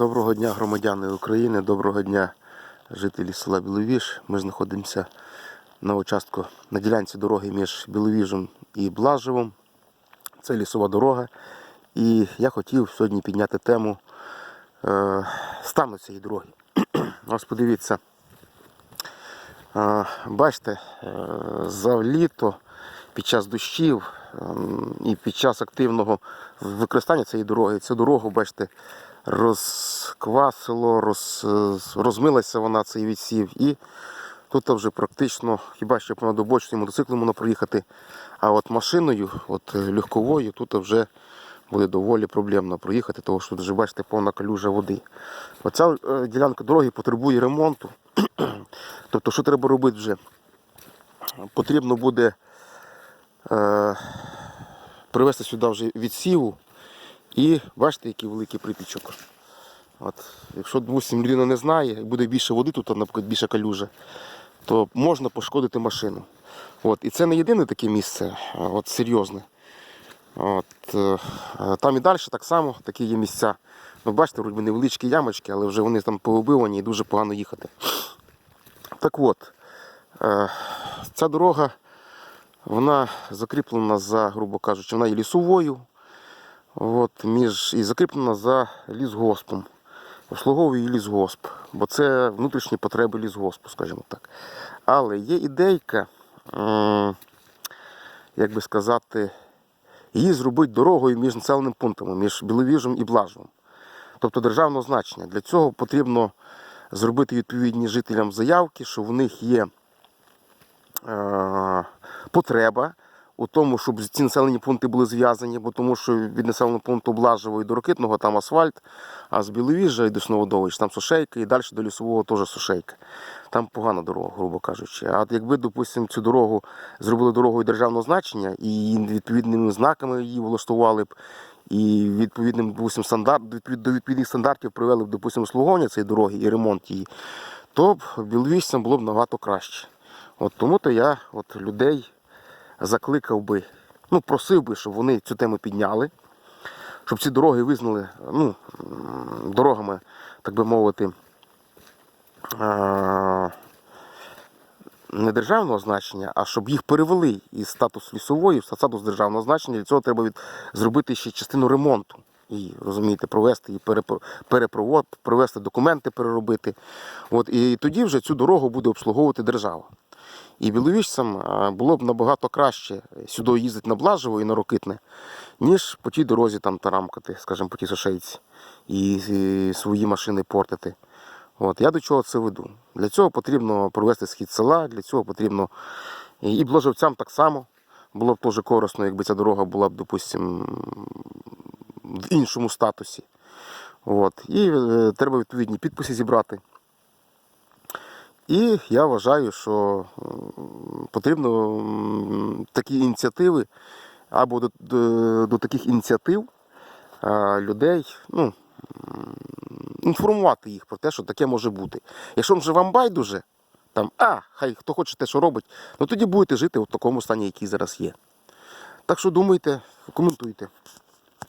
Доброго дня, громадяни України, доброго дня, жителі села Біловіж. Ми знаходимося на участку на ділянці дороги між Біловіжем і Блажевом. Це лісова дорога. І я хотів сьогодні підняти тему е, стану цієї дороги. Ось подивіться. Е, бачите, е, за літо під час дощів і під час активного використання цієї дороги, цю дорогу, бачите, розквасило, роз, розмилася вона цей відсів. І тут вже практично, хіба що понад обочиною мотоциклом можна проїхати. А от машиною, от е, легковою, тут вже буде доволі проблемно проїхати, тому що вже бачите повна калюжа води. Оця е, ділянка дороги потребує ремонту. тобто, що треба робити вже? Потрібно буде привезти сюди вже відсіву і бачите, який великий припічок. От, якщо допустим, людина не знає, і буде більше води, тут, наприклад, більше калюжа, то можна пошкодити машину. От, і це не єдине таке місце, от, серйозне. От, е, там і далі так само такі є місця. Ну, бачите, вроді невеличкі ямочки, але вже вони там повибивані і дуже погано їхати. Так от, е, ця дорога, вона закріплена за, грубо кажучи, вона є лісовою. От, між, і закріплена за лісгоспом. Обслуговує лісгосп, бо це внутрішні потреби лісгоспу, скажімо так. Але є ідейка, як би сказати, її зробити дорогою між населеними пунктами, між Біловіжем і Блажевом. Тобто державного значення. Для цього потрібно зробити відповідні жителям заявки, що в них є е, потреба у тому, щоб ці населені пункти були зв'язані, бо тому що від населеного пункту Блажевого і до Рокитного там асфальт, а з Біловіжжя і до Сноводович там сушейка, і далі до лісового теж сушейка. Там погана дорога, грубо кажучи. А от якби, допустимо, цю дорогу зробили дорогою державного значення і відповідними знаками її влаштували б, і відповідним допустим, стандарт, до відповідних стандартів привели б, допустимо, слугування цієї дороги і ремонт її, то б біловіжцям було б набагато краще. От тому то я от людей закликав би, ну просив би, щоб вони цю тему підняли, щоб ці дороги визнали ну, дорогами, так би мовити, не державного значення, а щоб їх перевели із статус лісової в статус державного значення. Для цього треба від, зробити ще частину ремонту. І розумієте, провести і перепровод, провести документи, переробити. От, і тоді вже цю дорогу буде обслуговувати держава. І біловіжцям було б набагато краще сюди їздити на Блажево і на Рокитне, ніж по тій дорозі там тарамкати, скажімо, по тій сушейці і, свої машини портити. От, я до чого це веду? Для цього потрібно провести схід села, для цього потрібно і блажевцям так само. Було б теж корисно, якби ця дорога була б, допустимо, в іншому статусі. От. І е, треба відповідні підписи зібрати. І я вважаю, що потрібно такі ініціативи або до, до, до таких ініціатив людей ну, інформувати їх про те, що таке може бути. Якщо вже вам байдуже, там, а, хай хто хоче те, що робить, ну тоді будете жити в такому стані, який зараз є. Так що думайте, коментуйте.